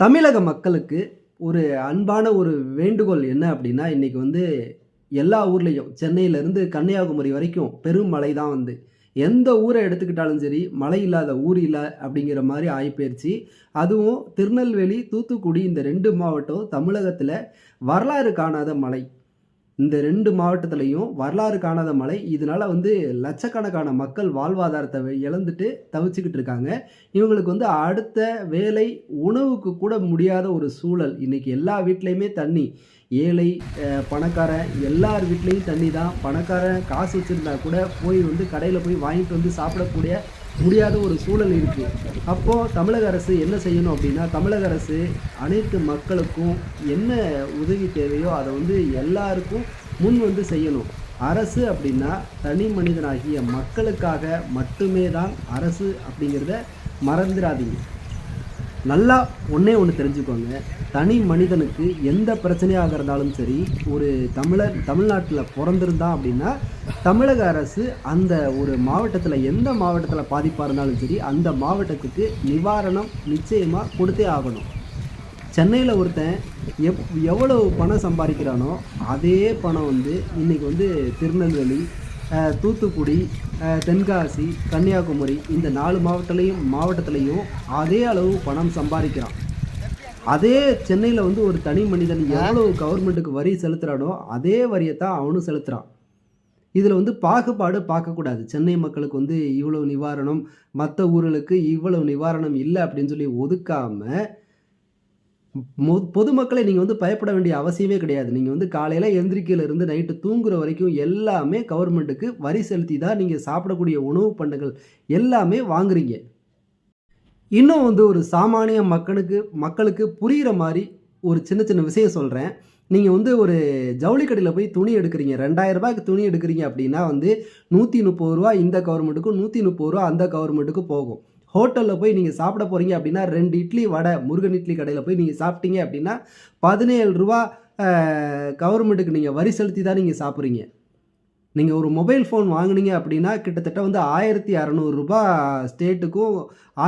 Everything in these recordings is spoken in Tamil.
தமிழக மக்களுக்கு ஒரு அன்பான ஒரு வேண்டுகோள் என்ன அப்படின்னா இன்றைக்கி வந்து எல்லா ஊர்லேயும் சென்னையிலேருந்து கன்னியாகுமரி வரைக்கும் பெரும் மழை தான் வந்து. எந்த ஊரை எடுத்துக்கிட்டாலும் சரி மழை இல்லாத ஊர் இல்லை அப்படிங்கிற மாதிரி ஆகிப்போயிடுச்சு அதுவும் திருநெல்வேலி தூத்துக்குடி இந்த ரெண்டு மாவட்டம் தமிழகத்தில் வரலாறு காணாத மழை. இந்த ரெண்டு மாவட்டத்துலேயும் வரலாறு காணாத மழை. இதனால் வந்து லட்சக்கணக்கான மக்கள் வாழ்வாதாரத்தை இழந்துட்டு தவிச்சுக்கிட்டு இருக்காங்க. இவங்களுக்கு வந்து அடுத்த வேலை உணவுக்கு கூட முடியாத ஒரு சூழல். இன்றைக்கி எல்லா வீட்லேயுமே தண்ணி. ஏழை பணக்காரன் எல்லார் வீட்லேயும் தண்ணி தான் பணக்காரன் காசு வச்சுருந்தா கூட போய் வந்து கடையில் போய் வாங்கிட்டு வந்து சாப்பிடக்கூடிய முடியாத ஒரு சூழல் இருக்குது அப்போது தமிழக அரசு என்ன செய்யணும் அப்படின்னா தமிழக அரசு அனைத்து மக்களுக்கும் என்ன உதவி தேவையோ அதை வந்து எல்லாருக்கும் முன் வந்து செய்யணும். அரசு அப்படின்னா தனி மனிதனாகிய மக்களுக்காக மட்டுமே தான் அரசு அப்படிங்கிறத மறந்துடாதீங்க நல்லா ஒன்றே ஒன்று தெரிஞ்சுக்கோங்க. தனி மனிதனுக்கு எந்த பிரச்சனையாக இருந்தாலும் சரி ஒரு தமிழர் தமிழ்நாட்டில் பிறந்திருந்தான் அப்படின்னா தமிழக அரசு அந்த ஒரு மாவட்டத்தில் எந்த மாவட்டத்தில் பாதிப்பாக இருந்தாலும் சரி அந்த மாவட்டத்துக்கு நிவாரணம் நிச்சயமாக கொடுத்தே ஆகணும். சென்னையில் ஒருத்தன் எப் எவ்வளவு பணம் சம்பாதிக்கிறானோ அதே பணம் வந்து இன்றைக்கி வந்து திருநெல்வேலி தூத்துக்குடி தென்காசி கன்னியாகுமரி இந்த நாலு மாவட்டலையும் மாவட்டத்துலேயும் அதே அளவு பணம் சம்பாதிக்கிறான். அதே சென்னையில் வந்து ஒரு தனி மனிதன் எவ்வளவு கவர்மெண்ட்டுக்கு வரி செலுத்துகிறானோ அதே வரியை தான் அவனும் செலுத்துகிறான் இதில் வந்து பாகுபாடு பார்க்கக்கூடாது. சென்னை மக்களுக்கு வந்து இவ்வளவு நிவாரணம் மற்ற ஊர்களுக்கு இவ்வளவு நிவாரணம் இல்லை அப்படின்னு சொல்லி ஒதுக்காமல் மொ- பொதுமக்களை நீங்கள் வந்து பயப்பட வேண்டிய அவசியமே கிடையாது. நீங்கள் வந்து காலையில் எந்திரிக்கையிலேருந்து நைட்டு தூங்குற வரைக்கும் எல்லாமே கவர்மெண்ட்டுக்கு வரி செலுத்தி தான் நீங்கள் சாப்பிடக்கூடிய உணவு பண்டங்கள் எல்லாமே வாங்குறீங்க. இன்னும் வந்து ஒரு சாமானிய மக்களுக்கு மக்களுக்கு புரிகிற மாதிரி ஒரு சின்ன சின்ன விஷயம் சொல்கிறேன் நீங்கள் வந்து ஒரு ஜவுளி கடையில் போய் துணி எடுக்கிறீங்க. ரெண்டாயிரம் ரூபாய்க்கு துணி எடுக்கிறீங்க அப்படின்னா வந்து நூற்றி முப்பது ரூபா இந்த கவர்மெண்ட்டுக்கும் நூற்றி முப்பது ரூபா அந்த கவர்மெண்ட்டுக்கும் போகும். ஹோட்டலில் போய் நீங்கள் சாப்பிட போகிறீங்க அப்படின்னா ரெண்டு இட்லி வடை முருகன் இட்லி கடையில் போய் நீங்கள் சாப்பிட்டீங்க அப்படின்னா பதினேழு ரூபா கவர்மெண்ட்டுக்கு நீங்கள் வரி செலுத்தி தான் நீங்கள் சாப்பிட்றீங்க. நீங்கள் ஒரு மொபைல் ஃபோன் வாங்குனீங்க அப்படின்னா கிட்டத்தட்ட வந்து ஆயிரத்தி அறநூறுரூபா ஸ்டேட்டுக்கும்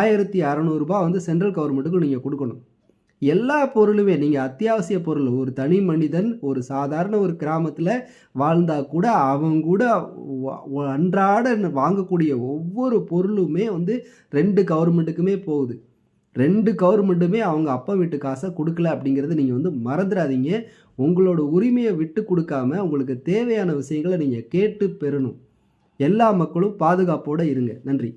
ஆயிரத்தி அறநூறுபா வந்து சென்ட்ரல் கவர்மெண்ட்டுக்கும் நீங்கள் கொடுக்கணும். எல்லா பொருளுமே நீங்கள் அத்தியாவசிய பொருள் ஒரு தனி மனிதன் ஒரு சாதாரண ஒரு கிராமத்தில் வாழ்ந்தால் கூட அவங்க கூட அன்றாட வாங்கக்கூடிய ஒவ்வொரு பொருளுமே வந்து ரெண்டு கவர்மெண்ட்டுக்குமே போகுது. ரெண்டு கவர்மெண்ட்டுமே அவங்க அப்பா வீட்டு காசை கொடுக்கல அப்படிங்கிறத நீங்கள் வந்து மறந்துடாதீங்க உங்களோட உரிமையை விட்டு கொடுக்காம உங்களுக்கு தேவையான விஷயங்களை நீங்கள் கேட்டு பெறணும். எல்லா மக்களும் பாதுகாப்போடு இருங்க. நன்றி.